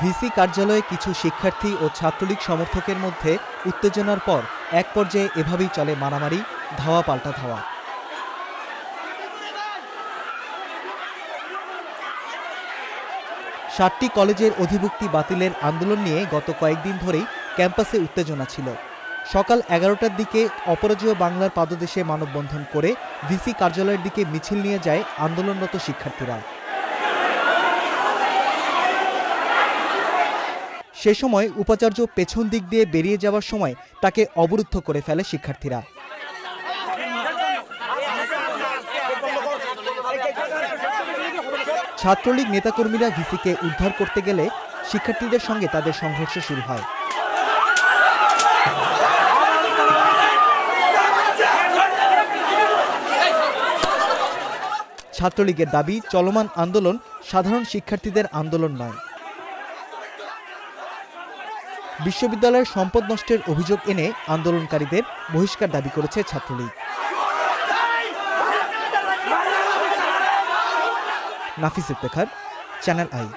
VC কার্যালয়ে কিছু শিক্ষার্থী ও ছাত্রলীগ সমর্থকের মধ্যে উত্তেজনার পর এক পর্যায়ে এভাবেই চলে মারামারি, ধাওয়া পাল্টা ধাওয়া। সাতটি কলেজের অধিভুক্তি বাতিলের আন্দোলন নিয়ে গত কয়েকদিন ধরেই ক্যাম্পাসে উত্তেজনা ছিল। সকাল এগারোটার দিকে অপরাজয় বাংলার পাদদেশে মানববন্ধন করে ভিসি কার্যালয়ের দিকে মিছিল নিয়ে যায় আন্দোলনরত শিক্ষার্থীরা। সে সময় উপাচার্য পেছন দিক দিয়ে বেরিয়ে যাওয়ার সময় তাকে অবরুদ্ধ করে ফেলে শিক্ষার্থীরা। ছাত্রলীগ নেতাকর্মীরা ভিসিকে উদ্ধার করতে গেলে শিক্ষার্থীদের সঙ্গে তাদের সংঘর্ষ শুরু হয়। ছাত্রলীগের দাবি, চলমান আন্দোলন সাধারণ শিক্ষার্থীদের আন্দোলন নয়। বিশ্ববিদ্যালয়ের সম্পদ নষ্টের অভিযোগ এনে আন্দোলনকারীদের বহিষ্কার দাবি করেছে Chhatra League. Nafis Iftekhar channel I.